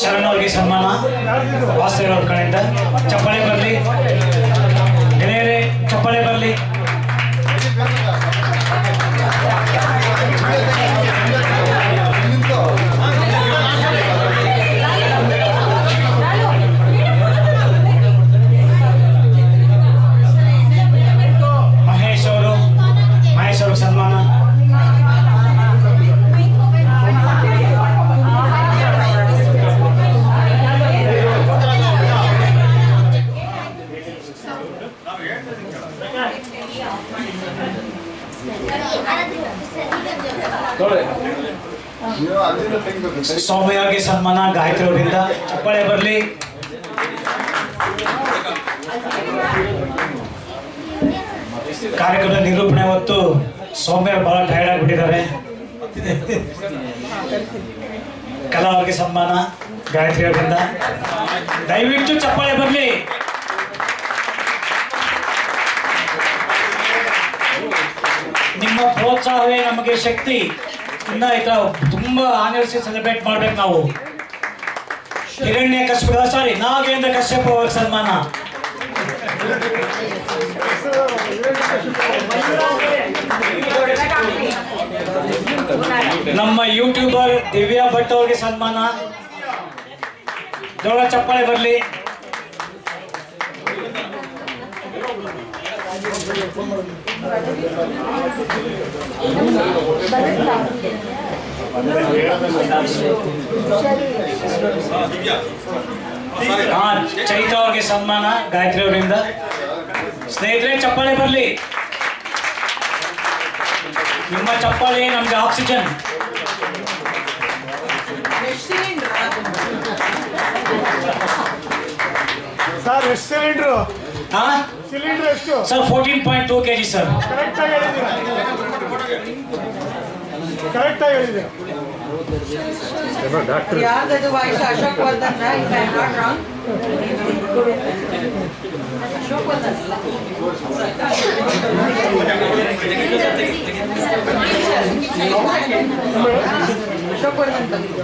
ಶರಣ್ ಅವರಿಗೆ ಸನ್ಮಾನ ವಾಸ್ತವ್ಯ ಅವ್ರ ಕಡೆಯಿಂದ ಚಪ್ಪಾಳೆ ಬರಲಿ ಸೌಮ್ಯ ಅವ್ರಿಗೆ ಸನ್ಮಾನ ಗಾಯತ್ರಿ ಅವರಿಂದ. ಚಪ್ಪಾಳೆ ಬರಲಿ. ಕಾರ್ಯಕ್ರಮದ ನಿರೂಪಣೆ ಹೊತ್ತು ಸೌಮ್ಯ ಬಹಳ ಟೈರ್ಡ್ ಆಗಿಬಿಟ್ಟಿದ್ದಾರೆ. ಕಲಾ ಅವ್ರಿಗೆ ಸನ್ಮಾನ ಗಾಯತ್ರಿ ಅವರಿಂದ. ದಯವಿಟ್ಟು ಚಪ್ಪಾಳೆ ಬರಲಿ. ಪ್ರೋತ್ಸಾಹವೇ ನಮಗೆ ಶಕ್ತಿ. ಇನ್ನ ತುಂಬಾ ಆನರ್ಸಿ ಸೆಲೆಬ್ರೇಟ್ ಮಾಡ್ಬೇಕು ನಾವು. ಹಿರಣ್ಯ ಕಶ್ಯಪ ಸಾರಿ ನಾಗೇಂದ್ರ ಕಶ್ಯಪ ಅವರ ಸನ್ಮಾನ. ನಮ್ಮ ಯೂಟ್ಯೂಬರ್ ದಿವ್ಯಾ ಭಟ್ ಅವ್ರಿಗೆ ಸನ್ಮಾನ. ಜೋಳ ಚಪ್ಪಾಳೆ ಬರಲಿ. ಹಾ ಚೈತ್ರ ಅವ್ರಿಗೆ ಸನ್ಮಾನ ಗಾಯತ್ರಿ ಅವರಿಂದ. ಸ್ನೇಹಿತರೆ ಚಪ್ಪಾಳೆ ಬರಲಿ. ನಿಮ್ಮ ಚಪ್ಪಾಳೆ ನಮ್ಗೆ ಆಕ್ಸಿಜನ್ ಸರ್ ಎಷ್ಟು ಸಿಲಿಂಡ್ರು ಹಾ? ಸಿಲಿಂಡರ್ ಎಷ್ಟು sir fourteen point two K G sir correct ಆಗಿ ಹೇಳಿದ್ದೀರಾ ಕರೆಕ್ಟ್ ಆಗಿ ಹೇಳಿದ್ದೀರಾ ಯಾರ್ದದು voice Ashok Vardhan if I not wrong Ashok Vardhan ಅಲ್ಲ ಅಶೋಕ್ ವರ್ಧನ್ ತಂದಿದ್ದು